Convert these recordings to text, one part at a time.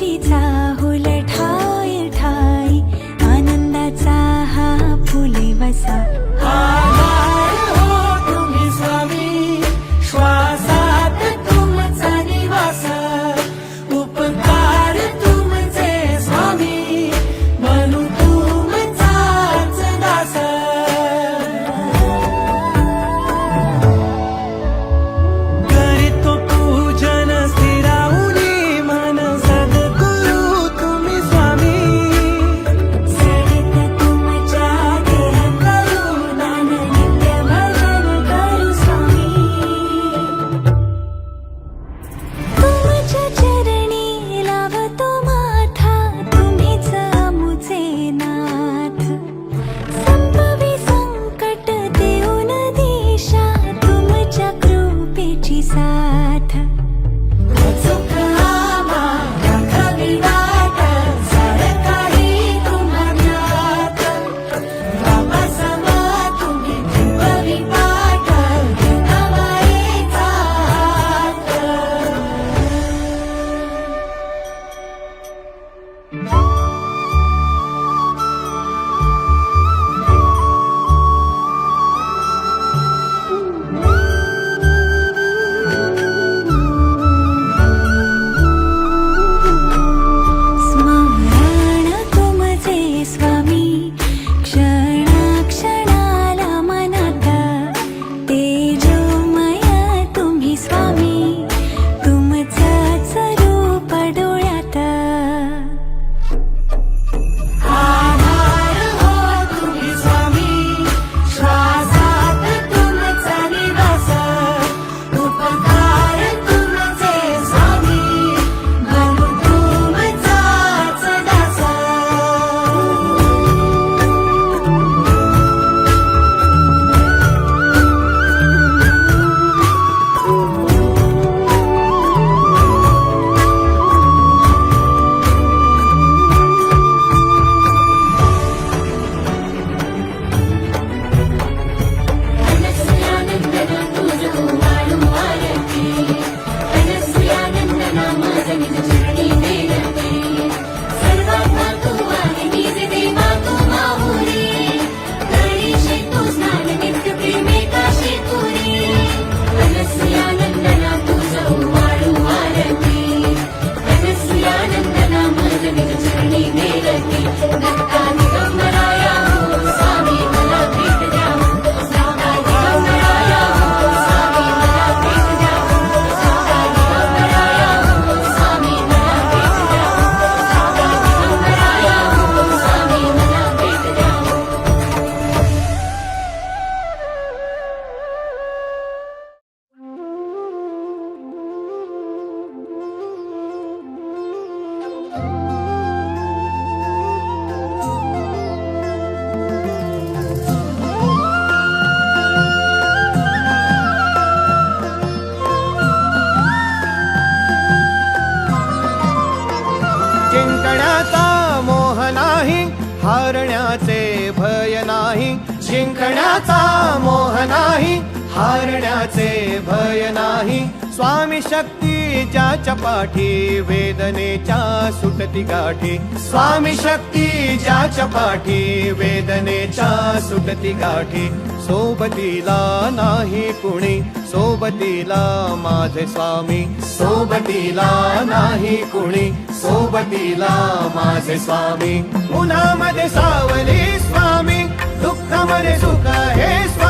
teeth. जिंकण्याचा मोह नाही हारण्याचे भय नाही. जिंकण्याचा मोह नाही हारण्याचे भय नाही. स्वामी शक्ती ज्याच्या पाठी वेदनेच्या सुटती गाठी. स्वामी शक्ती ज्याच्या वेदनेच्या सुटती गाठी. सोबतीला नाही कुणी सोबतीला माझे स्वामी. सोबतीला नाही कुणी सोबतीला माझे स्वामी. उन्हामध्ये सावली स्वामी दुःखामध्ये सुख हे स्वामी.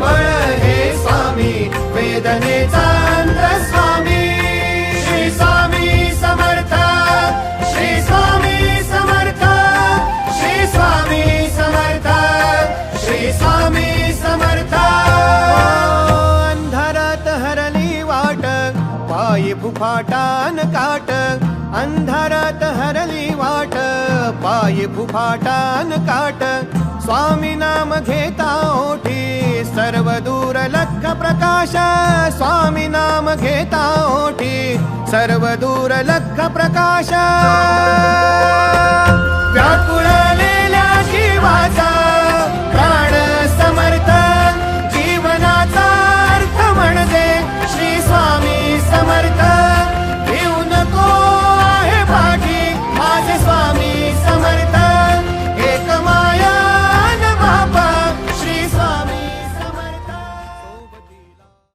बळ हे स्वामी वेदनेचा अंत स्वामी. श्री स्वामी समर्थ श्री स्वामी समर्थ श्री स्वामी समर्थ श्री स्वामी समर्थ. अंधारात हरली वाट पायी फुफाटान काट. अंधारात हरली वाट पायी फुफाटान काट. स्वामी नाम घेता सर्व दूर लख प्रकाश। स्वामी नाम घेता सर्व दूर लख प्रकाश